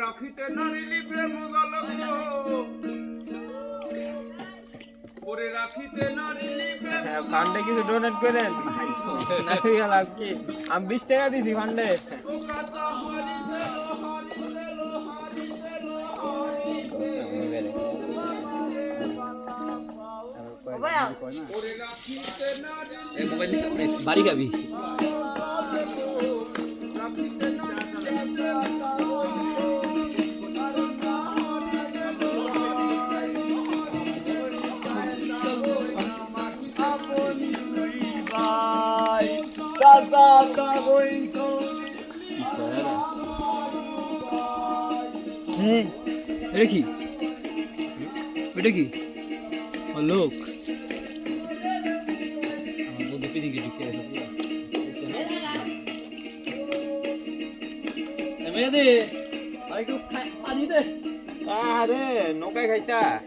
রাখিতে নারিলি প্রেম গলক ওরে রাখিতে নারিলি প্রেম হ্যাঁ, ফান্ডে কিছু ডোনেট করেন? লাভ কি? আমি বিশ টাকা দিছি ফান্ডে বাড়ি খাবি রাখিতে নারিলি প্রেম হ্যাঁ এটা কি? এটা দে। আরে নৌকায় খাইতা।